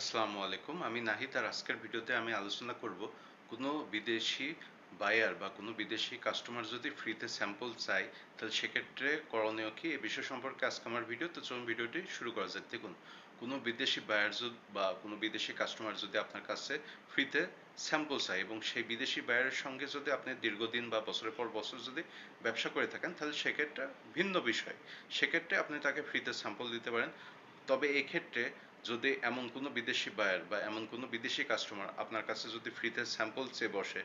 আসসালামু আলাইকুম। আমি নাহিদ আর আজকের ভিডিওতে আমি আলোচনা করব, কোনো বিদেশি বায়ার বা কোনো বিদেশি কাস্টমার যদি ফ্রিতে স্যাম্পল চাই তাহলে সেক্ষেত্রে করণীয় কি? এ বিষয় সম্পর্কে আজকে আমার ভিডিও, তো চলুন ভিডিওটি শুরু করা যাক। দেখুন, কোনো বিদেশি বায়ার যদি বা কোনো বিদেশি কাস্টমার যদি আপনার কাছে ফ্রিতে স্যাম্পল চাই এবং সেই বিদেশি বায়ারের সঙ্গে যদি আপনি দীর্ঘদিন বা বছরের পর বছর যদি ব্যবসা করে থাকেন, তাহলে সেক্ষেত্রে ভিন্ন বিষয়। সেক্ষেত্রে আপনি তাকে ফ্রিতে স্যাম্পল দিতে পারেন। তবে এক্ষেত্রে যদি এমন কোনো বিদেশি বায়ার বা এমন কোনো বিদেশি কাস্টমার আপনার কাছে যদি ফ্রিতে স্যাম্পল চেয়ে বসে,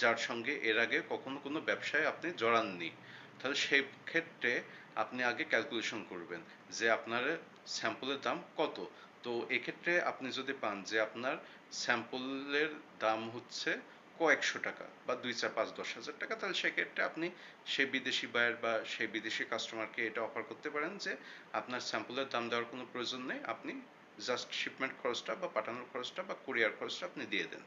যার সঙ্গে এর আগে কখনো কোনো ব্যবসায় আপনি জড়াননি, তাহলে সেই ক্ষেত্রে আপনি আগে ক্যালকুলেশন করবেন যে আপনার স্যাম্পলের দাম কত। তো এক্ষেত্রে আপনি যদি পান যে আপনার স্যাম্পলের দাম হচ্ছে কয়েকশো টাকা বা দুই চার পাঁচ দশ হাজার টাকা, তাহলে সেক্ষেত্রে আপনি সেই বিদেশি বায়ার বা সেই বিদেশি কাস্টমারকে এটা অফার করতে পারেন যে আপনার স্যাম্পলের দাম দেওয়ার কোনো প্রয়োজন নেই, আপনি জাস্ট শিপমেন্ট খরচটা বা পাঠানোর খরচটা বা কুরিয়ার খরচটা আপনি দিয়ে দেন।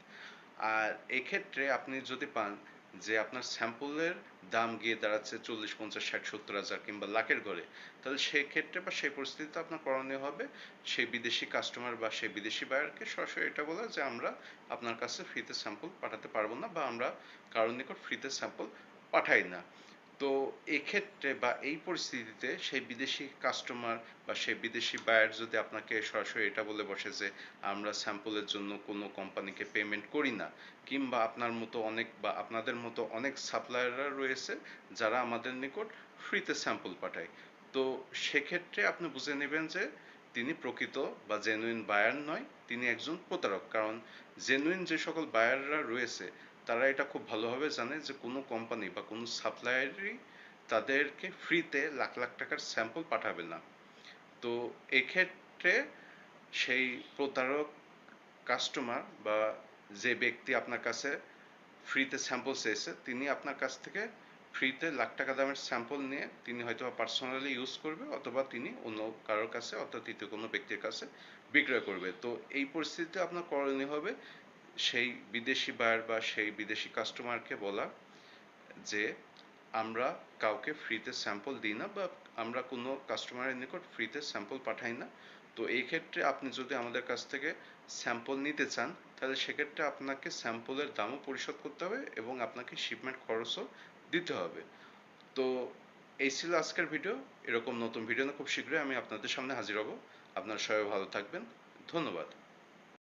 আর এক্ষেত্রে আপনি যদি পান যে আপনার স্যাম্পলের দাম গিয়ে দাঁড়াচ্ছে চল্লিশ, পঞ্চাশ, ষাট, সত্তর হাজার কিংবা লাখের ঘরে, তাহলে সেই ক্ষেত্রে বা সেই পরিস্থিতিতে আপনার করণীয় হবে সেই বিদেশি কাস্টমার বা সেই বিদেশি বায়ারকে সরাসরি এটা বলা যে আমরা আপনার কাছে ফ্রিতে স্যাম্পল পাঠাতে পারব না বা আমরা কারোর নিকট ফ্রিতে স্যাম্পল পাঠাই না। তো এক্ষেত্রে বা এই পরিস্থিতিতে সেই বিদেশি কাস্টমার বা সেই বিদেশি বায়ার যদি আপনাকে সরাসরি এটা বলে বসে যে, আমরা স্যাম্পলের জন্য কোনো কোম্পানিকে পেমেন্ট করি না। কিংবা আপনার মতো অনেক বা আপনাদের মতো অনেক সাপ্লায়াররা রয়েছে যারা আমাদের নিকট ফ্রিতে স্যাম্পল পাঠায়। তো সেক্ষেত্রে আপনি বুঝে নেবেন যে, তিনি প্রকৃত বা জেনুইন বায়ার নয়, তিনি একজন প্রতারক। কারণ জেনুইন যে সকল বায়াররা রয়েছে তারা এটা খুব ভালোভাবে জানে যে কোনো কোম্পানি বা কোনো সাপ্লায়ারই তাদেরকে ফ্রিতে লাখ লাখ টাকার স্যাম্পল পাঠাবে না। তো এক্ষেত্রে সেই প্রতারক কাস্টমার বা যে ব্যক্তি আপনার কাছে ফ্রিতে স্যাম্পল চেয়েছে, তিনি আপনার কাছ থেকে ফ্রিতে লাখ টাকা দামের স্যাম্পল নিয়ে তিনি হয়তো পার্সোনালি ইউজ করবে অথবা তিনি অন্য কারোর কাছে অর্থাৎ তৃতীয় কোনো ব্যক্তির কাছে বিক্রয় করবে। তো এই পরিস্থিতিতে আপনার করণীয় হবে সেই বিদেশি বায়ার বা সেই বিদেশি কাস্টমারকে বলা যে আমরা কাউকে ফ্রিতে স্যাম্পল দিই না বা আমরা কোনো কাস্টমারের নিকট ফ্রিতে স্যাম্পল পাঠাই না। তো এই ক্ষেত্রে আপনি যদি আমাদের কাছ থেকে স্যাম্পল নিতে চান, তাহলে সেক্ষেত্রে আপনাকে স্যাম্পলের দামও পরিশোধ করতে হবে এবং আপনাকে শিপমেন্ট খরচও দিতে হবে। তো এই ছিল আজকের ভিডিও এরকম নতুন ভিডিও না খুব শীঘ্রই আমি আপনাদের সামনে হাজির হব। আপনারা সবাই ভালো থাকবেন। ধন্যবাদ।